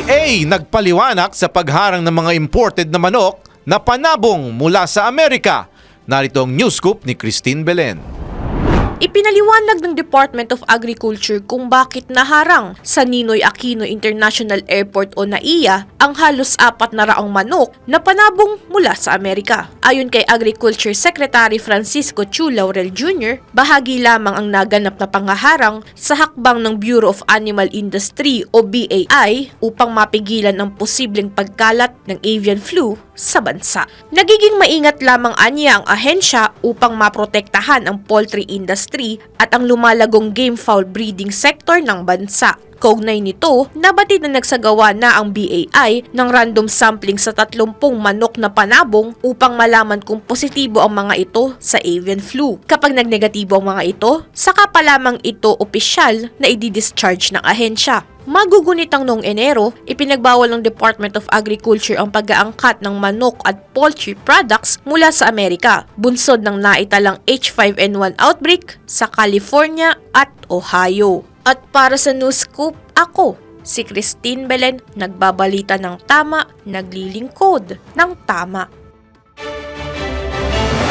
BA nagpaliwanag sa pagharang ng mga imported na manok na panabong mula sa Amerika. Narito ang news scoop ni Christine Belen. Ipinaliwanag ng Department of Agriculture kung bakit naharang sa Ninoy Aquino International Airport o NAIA ang halos apat na raang manok na panabong mula sa Amerika. Ayon kay Agriculture Secretary Francisco Chu Laurel Jr., bahagi lamang ang naganap na pangaharang sa hakbang ng Bureau of Animal Industry o BAI upang mapigilan ang posibleng pagkalat ng avian flu sa bansa. Nagiging maingat lamang anya ang ahensya upang maprotektahan ang poultry industry at ang lumalagong game fowl breeding sector ng bansa. Kaugnay nito, nabatid na nagsagawa na ang BAI ng random sampling sa 30 manok na panabong upang malaman kung positibo ang mga ito sa avian flu. Kapag nagnegatibo ang mga ito, saka pa lamang ito opisyal na i-discharge ng ahensya. Magugunitang noong Enero, ipinagbawal ng Department of Agriculture ang pag-aangkat ng manok at poultry products mula sa Amerika, bunsod ng naitalang H5N1 outbreak sa California at Ohio. At para sa News Scoop, ako, si Christine Belen, nagbabalita ng tama, naglilingkod ng tama.